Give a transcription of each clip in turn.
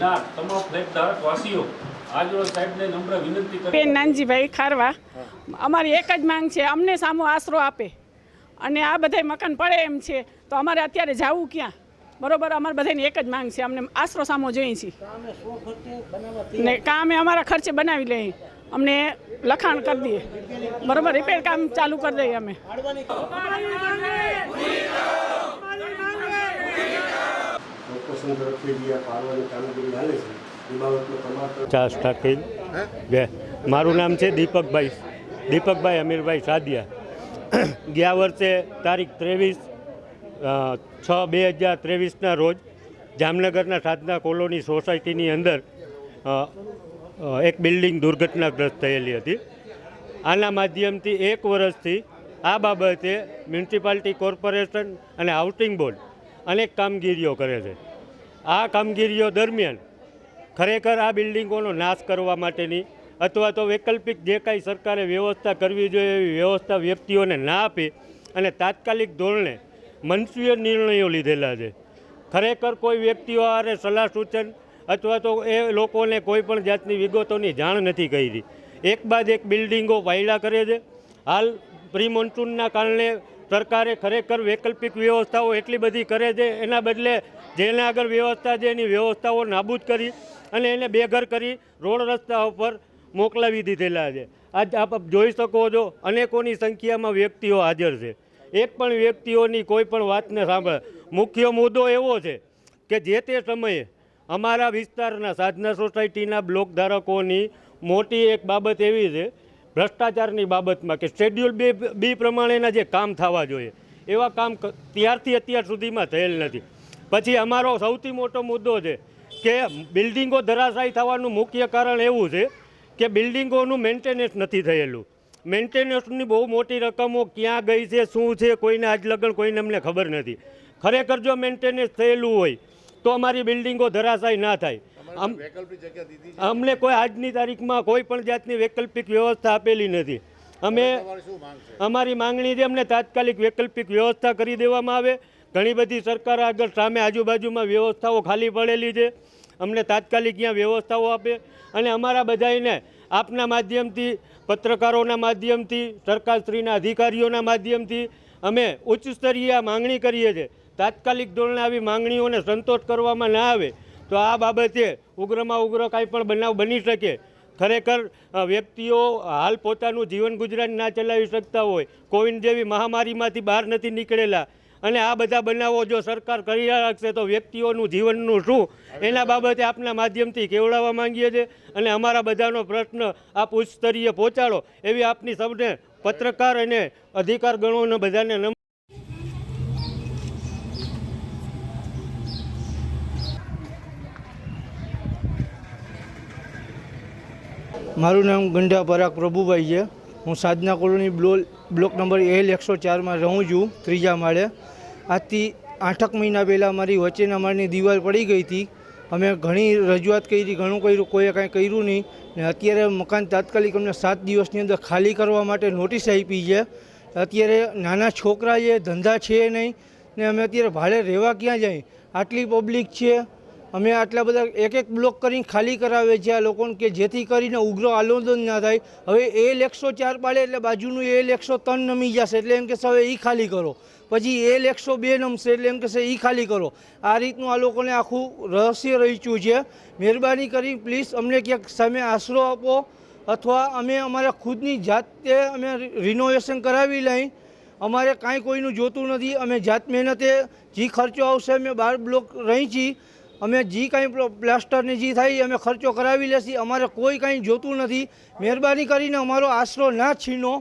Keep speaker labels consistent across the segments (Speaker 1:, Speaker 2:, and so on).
Speaker 1: ના તમામ ફ્લેટ ધારક વાસીઓ. આજરોજ સાહેબને નમ્ર વિનંતી કરી.
Speaker 2: બેન નાનજીભાઈ ખારવા અમારી એક જ માંગ છે અમને સામો આશરો આપે. અને આ બધાય મકાન પડે એમ છે તો અમારે અત્યારે જવું ક્યાં? બરોબર અમારે બધાની એક જ માંગ છે અમને આશરો સામો જોઈએ છીએ ને કામે અમારા ખર્ચે બનાવી લઈએ અમને લખાણ કરી દઈએ બરોબર રિપેર કામ ચાલુ કરી દઈએ અમે.
Speaker 3: કોર્પોરેશન તરફથી જે આ પાડવાની કામગીરી ચાલે છે એ બાબતમાં તમારા
Speaker 4: ચા સ્ટાર્ટ થઈ બે. મારું નામ છે દીપકભાઈ. દીપકભાઈ અમીરભાઈ સાદિયા. ગયા વર્ષે તારીખ ત્રેવીસ છ બે હજાર ત્રેવીસના રોજ જામનગરના સાધના કોલોની સોસાયટીની અંદર એક બિલ્ડિંગ દુર્ઘટનાગ્રસ્ત થયેલી હતી. આના માધ્યમથી એક વર્ષથી આ બાબતે મ્યુનિસિપાલિટી કોર્પોરેશન અને હાઉસિંગ બોર્ડ અનેક કામગીરીઓ કરે છે. આ કામગીરીઓ દરમિયાન ખરેખર આ બિલ્ડિંગોનો નાશ કરવા માટેની અથવા તો વૈકલ્પિક જે કાંઈ સરકારે વ્યવસ્થા કરવી જોઈએ એવી વ્યવસ્થા વ્યક્તિઓને ના આપી અને તાત્કાલિક ધોરણે મનસ્વીય નિર્ણયો લીધેલા છે. ખરેખર કોઈ વ્યક્તિઓ આરે સલાહ સૂચન અથવા તો એ લોકોને કોઈ પણ જાતની વિગતોની જાણ નથી કરી. એક બાદ એક બિલ્ડિંગો વાયડા કરે છે. હાલ પ્રી મોન્સૂનના કારણે સરકારે ખરેખર વૈકલ્પિક વ્યવસ્થાઓ એટલી બધી કરે છે, એના બદલે જેને આગળ વ્યવસ્થા છે એની વ્યવસ્થાઓ નાબૂદ કરી અને એને બેઘર કરી રોડ રસ્તા ઉપર મોકલાવી દીધેલા છે. આજ આપ જોઈ શકો છો, અનેકોની સંખ્યામાં વ્યક્તિઓ હાજર છે. એક પણ વ્યક્તિઓની કોઈ પણ વાતને સાંભળે. મુખ્ય મુદ્દો એવો છે કે જે તે સમયે અમારા વિસ્તારના સાધના સોસાયટીના બ્લોક ધારકોની મોટી એક બાબત એવી છે ભ્રષ્ટાચારની બાબતમાં કે શેડ્યુલ બે બી પ્રમાણેના જે કામ થવા જોઈએ, એવા કામ ત્યારથી અત્યાર સુધીમાં થયેલ નથી. પછી અમારો સૌથી મોટો મુદ્દો છે કે બિલ્ડિંગો ધરાશાયી થવાનું મુખ્ય કારણ એવું છે કે બિલ્ડિંગોનું મેન્ટેનન્સ નથી થયેલું. મેન્ટેનન્સની બહુ મોટી રકમો ક્યાં ગઈ છે, શું છે, કોઈને આજ લગન, કોઈને અમને ખબર નથી. ખરેખર જો મેન્ટેનન્સ થયેલું હોય, તો અમારી બિલ્ડિંગો ધરાશાયી ના થાય. અમને કોઈ આજની તારીખમાં કોઈ પણ જાતની વૈકલ્પિક વ્યવસ્થા આપેલી નથી. અમે અમારી માંગણી છે અમને તાત્કાલિક વૈકલ્પિક વ્યવસ્થા કરી દેવામાં આવે. ઘણી બધી સરકાર આગળ સામે આજુબાજુમાં વ્યવસ્થાઓ ખાલી પડેલી છે. અમને તાત્કાલિક ત્યાં વ્યવસ્થાઓ આપે. અને અમારા બધાને આપના માધ્યમથી પત્રકારોના માધ્યમથી સરકારશ્રીના અધિકારીઓના માધ્યમથી અમે ઉચ્ચ સ્તરીય માંગણી કરીએ છીએ. તાત્કાલિક ધોરણે આવી માંગણીઓને સંતોષ કરવામાં ના આવે. તો આ બાબતે ઉગ્રમાં ઉગ્ર કાંઈ પણ બનાવ બની શકે. ખરેખર વ્યક્તિઓ હાલ પોતાનું જીવન ગુજરાન ના ચલાવી શકતા હોય, કોવિડ જેવી મહામારીમાંથી બહાર નથી નીકળેલા. અને આ બધા બનાવો જો સરકાર કરી રાખશે તો વ્યક્તિઓનું જીવનનું શું? એના બાબતે આપના માધ્યમથી કેવડાવવા માંગીએ છીએ અને અમારા બધાનો પ્રશ્ન આપ ઉચ્ચ સ્તરીય પહોંચાડો. એવી આપની સૌને પત્રકાર અને અધિકાર ગણોને બધાને નમ્ર
Speaker 5: મારું નામ ગંઢા પરાગ પ્રભુભાઈ છે. હું Sadhana colony block block number L એકસો ચારમાં રહું છું, ત્રીજા માળે. આજથી આઠક મહિના પહેલાં મારી વચ્ચેના માળની દિવાલ પડી ગઈ હતી. અમે ઘણી રજૂઆત કરી, ઘણું કર્યું, કોઈએ કાંઈ કર્યું નહીં. ને અત્યારે મકાન તાત્કાલિક અમને સાત દિવસની અંદર ખાલી કરવા માટે નોટિસ આપી છે. અત્યારે નાના છોકરા છે, ધંધા છે નહીં. ને અમે અત્યારે ભાડે રહેવા ક્યાં જાય? આટલી પબ્લિક છે અમે આટલા બધા એક એક બ્લોક કરીને ખાલી કરાવે છે આ લોકોને કે જેથી કરીને ઉગ્ર આંદોલન ના થાય. હવે એલ એકસો ચાર પાડે એટલે બાજુનું એલ એકસો ત્રણ નમી જશે એટલે એમ કહેશે હવે એ ખાલી કરો. પછી એલ એકસો બે નમશે એટલે એમ કહેશે એ ખાલી કરો. આ રીતનું આ લોકોને આખું રહસ્ય રહીચ્યું છે. મહેરબાની કરી પ્લીઝ અમને ક્યાંક સામે આશરો આપો અથવા અમે અમારા ખુદની જાતે અમે રિનોવેશન કરાવી લઈ. અમારે કાંઈ કોઈનું જોતું નથી. અમે જાત મહેનતે જે ખર્ચો આવશે અમે બાર બ્લોક રહી છીએ અમે જે કાંઈ પ્લાસ્ટરને જે થાય અમે ખર્ચો કરાવી લેશી. અમારે કોઈ કાંઈ જોતું નથી. મહેરબાની કરીને અમારો આશરો ના છીનો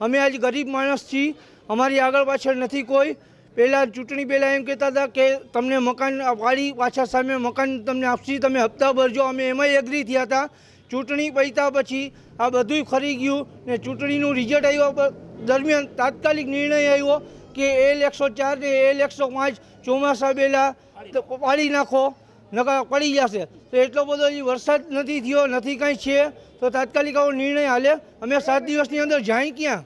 Speaker 5: અમે આજ ગરીબ માણસ છીએ. અમારી આગળ પાછળ નથી કોઈ. પહેલાં ચૂંટણી પહેલાં એમ કહેતા હતા કે તમને મકાન વાળી પાછા સામે મકાન તમને આપશી, તમે હપ્તા ભરજો. અમે એમાંય એગ્રી થયા હતા. ચૂંટણી પૈતા પછી આ બધુંય ખરી ગયું ને ચૂંટણીનું રિઝલ્ટ આવ્યા દરમિયાન તાત્કાલિક નિર્ણય આવ્યો કે એલ એકસો ચાર ને એલ એકસો પાંચ ચોમાસા પહેલાં પાડી નાખો. નકર પડી જશે. તો એટલો બધો હજી વરસાદ નથી થયો, નથી કાંઈ છે, તો તાત્કાલિક આવો નિર્ણય હાલે. અમે સાત દિવસની અંદર જાય ક્યાં?